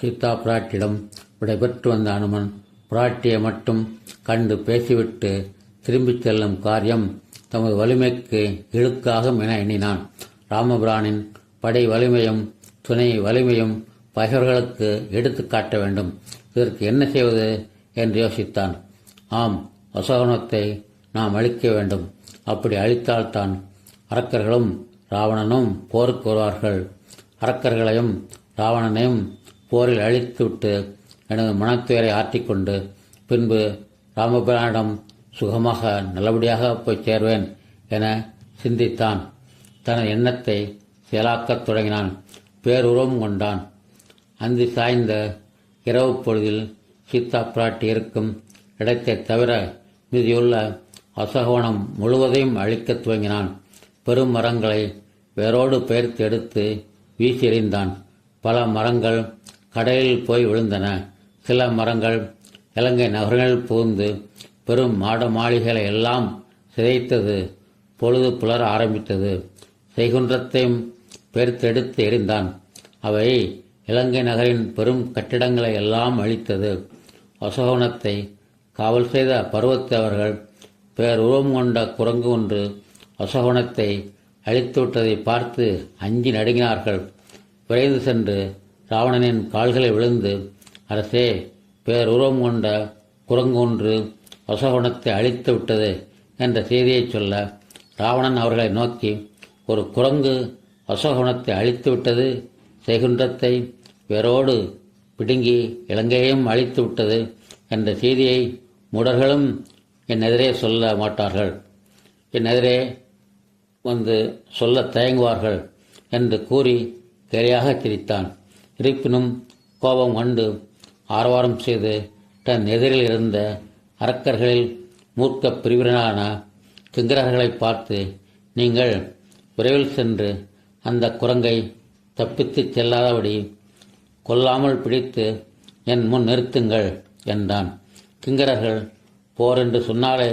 சீதா பிராட்டியிடம் விடைபெற்று வந்த அனுமன் பிராட்டியை மட்டும் கண்டு பேசிவிட்டு திரும்பிச் செல்லும் காரியம் தமது வலிமைக்கு இழுக்காகும் என எண்ணினான். ராமபிரானின் படை வலிமையும் துணை வலிமையும் பகைவர்களுக்கு எடுத்து காட்ட வேண்டும். இதற்கு என்ன செய்வது என்று யோசித்தான். ஆம் அசோகனத்தை நாம் அழிக்க வேண்டும். அப்படி அழித்தால்தான் அரக்கர்களும் ராவணனும் போருக்கு வருவார்கள். அரக்கர்களையும் ராவணனையும் போரில் அழித்துவிட்டு எனது மனத்துயரை ஆற்றிக்கொண்டு பின்பு ராமபிரானிடம் சுகமாக நல்லபடியாக போய் சேர்வேன் என சிந்தித்தான். தனது எண்ணத்தை செயலாக்கத் தொடங்கினான். பேருருவம் கொண்டான். அந்தி சாய்ந்த இரவு பொழுதில் சீதா பிராட்டி இருக்கும் இடத்தை தவிர மீதியுள்ள அசகோணம் முழுவதையும் அழிக்கத் துவங்கினான். பெரும் மரங்களை வேரோடு பெயர்த்து எடுத்து வீசி எறிந்தான். பல மரங்கள் கடலில் போய் விழுந்தன. சில மரங்கள் இலங்கை நகரங்களில் புகுந்து பெரும் மாட மாளிகைகளை எல்லாம் சிதைத்தது. பொழுது புலர ஆரம்பித்தது. செய்குன்றத்தையும் பெருத்தெடுத்து எறிந்தான். அவை இலங்கை நகரின் பெரும் கட்டிடங்களை எல்லாம் அழித்தது. அசோகனத்தை காவல் செய்த பருவத்தவர்கள் பேருருவம் கொண்ட குரங்கு ஒன்று அசோகனத்தை அழித்துவிட்டதை பார்த்து அஞ்சி நடுங்கினார்கள். விரைந்து சென்று ராவணனின் கால்களை விழுந்து அரசே பேருருவம் கொண்ட குரங்கு ஒன்று வசகுணத்தை அழித்து விட்டது என்ற செய்தியை சொல்ல ராவணன் அவர்களை நோக்கி ஒரு குரங்கு அசோகனத்தை அழித்து விட்டது செய்குன்றத்தை வேரோடு பிடுங்கி இலங்கையையும் அழித்து விட்டது என்ற செய்தியை முடர்களும் என் எதிரே சொல்ல மாட்டார்கள். என் எதிரே வந்து சொல்ல தயங்குவார்கள் என்று கூறி கேலியாக சிரித்தான். இருப்பினும் கோபம் கண்டு ஆரவாரம் செய்து தன் எதிரில் இருந்த அரக்கர்களில் மூர்க்க பிரிவினரான கிங்கரர்களை பார்த்து நீங்கள் விரைவில் சென்று அந்த குரங்கை தப்பித்துச் செல்லாதபடி கொல்லாமல் பிடித்து என் முன் நிறுத்துங்கள் என்றான். கிங்கரர்கள் போர் என்று சொன்னாலே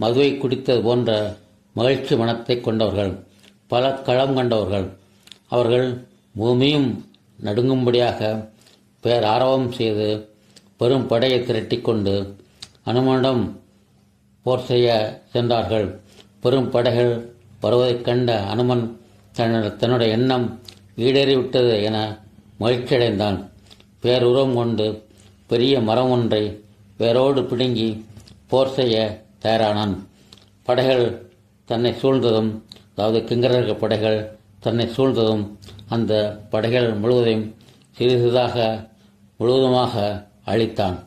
மதுவை குடித்தது போன்ற மகிழ்ச்சி மனத்தை கொண்டவர்கள் பல களம் கண்டவர்கள் அவர்கள் பூமியும் நடுங்கும்படியாக பேர் ஆரவம் செய்து பெரும் படையை திரட்டிக்கொண்டு அனுமனிடம் போர் செய்ய சென்றார்கள். பெரும் படைகள் வருவதைக் கண்ட அனுமன் தன் தன்னுடைய எண்ணம் ஈடேறிவிட்டது என மகிழ்ச்சியடைந்தான். பேருரம் கொண்டு பெரிய மரம் ஒன்றை வேரோடு பிடுங்கி போர் செய்ய தயாரானான். படைகள் தன்னை சூழ்ந்ததும் அதாவது கிங்கரர்கள் படைகள் தன்னை சூழ்ந்ததும் அந்த படைகள் முழுவதையும் சிறிதாக முழுவதுமாக அழித்தான்.